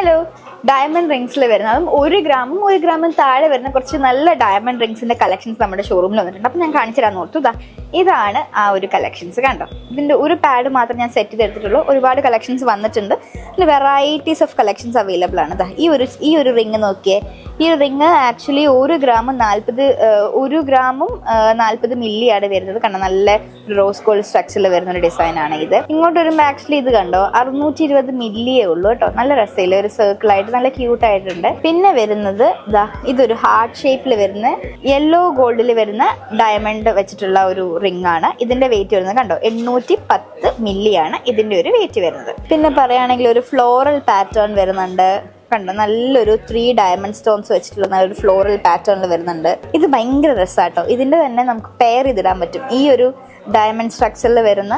Hello. Diamond റിങ്സിൽ വരുന്ന അതും ഒരു ഗ്രാമും ഒരു ഗ്രാമും താഴെ വരുന്ന കുറച്ച് നല്ല ഡയമണ്ട് റിങ്സിന്റെ കളക്ഷൻസ് നമ്മുടെ ഷോറൂമിൽ വന്നിട്ടുണ്ട്. അപ്പം ഞാൻ കാണിച്ചു തരാൻ ഓർത്തു ഇതാണ് ആ ഒരു കളക്ഷൻസ് കണ്ടോ? ഇതിന്റെ ഒരു പാഡ് മാത്രം ഞാൻ സെറ്റ് ചെയ്തെടുത്തിട്ടുള്ളൂ. ഒരുപാട് കളക്ഷൻസ് വന്നിട്ടുണ്ട്. അതിൽ വെറൈറ്റീസ് ഓഫ് കളക്ഷൻസ് അവൈലബിൾ ആണ്. ഇതാ ഈ ഒരു ഈ ഒരു റിങ് നോക്കിയേ. ഈ ഒരു റിങ് ആക്ച്വലി ഒരു ഗ്രാമും നാൽപ്പത് ഒരു ഗ്രാമും നാൽപ്പത് മില്ലിയാണ് വരുന്നത്. കണ്ടോ? നല്ല റോസ് ഗോൾഡ് സ്ട്രക്ചറിൽ വരുന്ന ഒരു ഡിസൈനാണ് ഇത്. ഇങ്ങോട്ട് വരുമ്പോൾ ആക്ച്വലി ഇത് കണ്ടോ? അറുന്നൂറ്റി ഇരുപത് മില്ലിയേ ഉള്ളൂ കേട്ടോ. നല്ല രസമില്ല ഒരു സർക്കിൾ ആയിട്ട് നല്ല ക്യൂട്ട് ആയിട്ടുണ്ട്. പിന്നെ വരുന്നത് ദാ ഇതൊരു ഹാർട്ട് ഷേപ്പിൽ വരുന്ന യെല്ലോ ഗോൾഡിൽ വരുന്ന ഡയമണ്ട് വെച്ചിട്ടുള്ള ഒരു റിംഗ് ആണ് ഇതിന്റെ വെയിറ്റ് വരുന്നത് കണ്ടോ? എണ്ണൂറ്റി പത്ത് മില്ലിയാണ് ഇതിന്റെ ഒരു വെയിറ്റ് വരുന്നത്. പിന്നെ പറയുകയാണെങ്കിൽ ഒരു ഫ്ലോറൽ പാറ്റേൺ വരുന്നുണ്ട്. കണ്ടോ? നല്ലൊരു ത്രീ ഡയമണ്ട് സ്റ്റോൺസ് വെച്ചിട്ടുള്ള നല്ലൊരു ഫ്ലോറൽ പാറ്റേണിൽ വരുന്നുണ്ട്. ഇത് ഭയങ്കര രസമാട്ടോ ഇതിന്റെ തന്നെ നമുക്ക് പെയർ ചെയ്തിടാൻ പറ്റും. ഈ ഒരു ഡയമണ്ട് സ്ട്രക്ചറിൽ വരുന്ന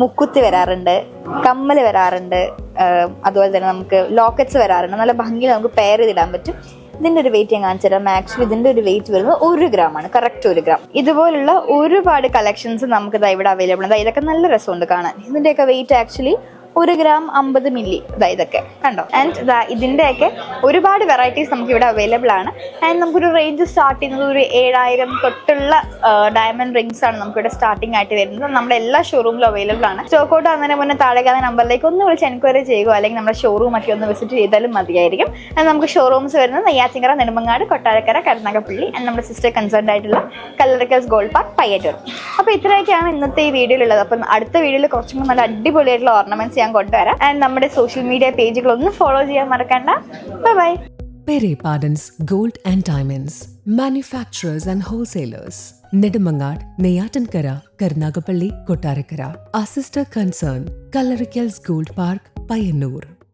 മുക്കുത്തി വരാറുണ്ട് കമ്മൽ വരാറുണ്ട് അതുപോലെ തന്നെ നമുക്ക് ലോക്കറ്റ്സ് വരാറുണ്ട്. നല്ല ഭംഗിയിൽ നമുക്ക് പെയർ ചെയ്തിടാൻ പറ്റും. ഇതിന്റെ ഒരു വെയിറ്റ് ഞാൻ കാണിച്ചു തരാം ആക്ച്വലി ഇതിന്റെ ഒരു വെയിറ്റ് വരുന്നത് ഒരു ഗ്രാം ആണ്. കറക്റ്റ് ഒരു ഗ്രാം ഇതുപോലുള്ള ഒരുപാട് കളക്ഷൻസ് നമുക്ക് ഇതാ ഇവിടെ അവൈലബിൾ ദാ ഇതൊക്കെ നല്ല രസമുണ്ട് കാണാൻ. ഇതിന്റെയൊക്കെ വെയിറ്റ് ആക്ച്വലി ഒരു ഗ്രാം അമ്പത് മില്ലി. ഇതാ ഇതൊക്കെ. കണ്ടോ? ആൻഡ് ഇതാ ഇതിന്റെയൊക്കെ ഒരുപാട് വെറൈറ്റീസ് നമുക്ക് ഇവിടെ അവൈലബിൾ ആണ്. ആൻഡ് നമുക്കൊരു റേഞ്ച് സ്റ്റാർട്ട് ചെയ്യുന്നത് ഒരു ഏഴായിരം തൊട്ടുള്ള ഡയമണ്ട് റിങ്സ് ആണ് നമുക്കിവിടെ സ്റ്റാർട്ടിംഗ് ആയിട്ട് വരുന്നത്. നമ്മുടെ എല്ലാ ഷോറൂമിലും അവൈലബിൾ ആണ്. സ്റ്റോക്ക് ഔട്ട് ആകുന്നതിന് മുന്നേ താഴെ കാണുന്ന നമ്പറിലേക്ക് ഒന്ന് വിളിച്ച് എൻക്വയറി ചെയ്യുക അല്ലെങ്കിൽ നമ്മുടെ ഷോറൂം ഒക്കെ ഒന്ന് വിസിറ്റ് ചെയ്താലും മതിയായിരിക്കും. ആൻഡ് നമുക്ക് ഷോറൂംസ് വരുന്നത് നെയ്യാറ്റിങ്കര നെടുമങ്ങാട് കൊട്ടാരക്കര കരുനാഗപ്പള്ളി ആൻഡ് നമ്മുടെ സിസ്റ്റർ കൺസേൺഡ് ആയിട്ടുള്ള കല്ലറക്കൽസ് ഗോൾഡ് പാർക്ക് പയ്യറ്റൂർ. അപ്പോൾ ഇത്രയൊക്കെയാണ് ഇന്നത്തെ ഈ വീഡിയോയിലുള്ളത് അപ്പം അടുത്ത വീഡിയോയിൽ കുറച്ചും കൂടി നല്ല അടിപൊളിയായിട്ടുള്ള ഓർണമെന്റ്സ് ഞാൻ കൊണ്ടുവരാം ആൻഡ് നമ്മുടെ സോഷ്യൽ മീഡിയ പേജുകൾ ഒന്ന് ഫോളോ ചെയ്യാൻ മറക്കണ്ട bye Pardon's Gold and Diamonds, manufacturers and wholesalers. Nedumangad, Neyatankara, Karnagapalli, Kottarakara. Our sister concern, Kallarikals Gold Park, Payanur.